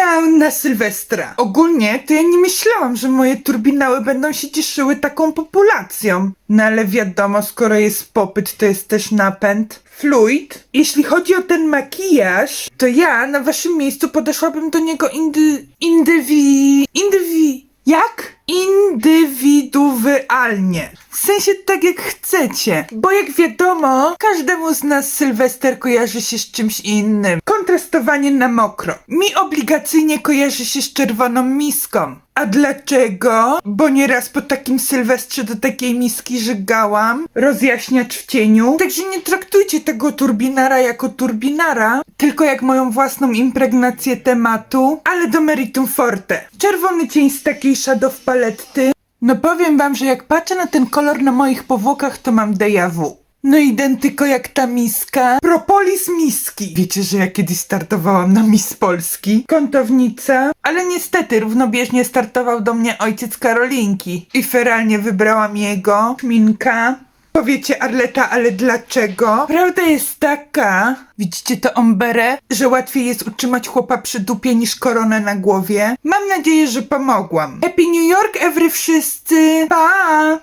turbinał na Sylwestra. Ogólnie to ja nie myślałam, że moje turbinały będą się cieszyły taką populacją. No ale wiadomo, skoro jest popyt, to jest też napęd. Fluid. Jeśli chodzi o ten makijaż, to ja na waszym miejscu podeszłabym do niego indy... indywi... indywi... Jak? Indywidualnie. W sensie tak jak chcecie. Bo jak wiadomo, każdemu z nas Sylwester kojarzy się z czymś innym. Kontrastowanie na mokro. Mi obligacyjnie kojarzy się z czerwoną miską. A dlaczego? Bo nieraz po takim Sylwestrze do takiej miski żygałam. Rozjaśniacz w cieniu. Także nie traktujcie tego turbinara jako turbinara, tylko jak moją własną impregnację tematu, ale do meritum forte. Czerwony cień z takiej shadow paletty. No powiem wam, że jak patrzę na ten kolor na moich powłokach, to mam déjà vu. No identyko jak ta miska. Propolis miski. Wiecie, że ja kiedyś startowałam na Miss Polski. Kątownica. Ale niestety równobieżnie startował do mnie ojciec Karolinki. I feralnie wybrałam jego. Minka. Powiecie Arleta, ale dlaczego? Prawda jest taka, widzicie to omberę, że łatwiej jest utrzymać chłopa przy dupie niż koronę na głowie. Mam nadzieję, że pomogłam. Happy New York, every wszyscy! Pa!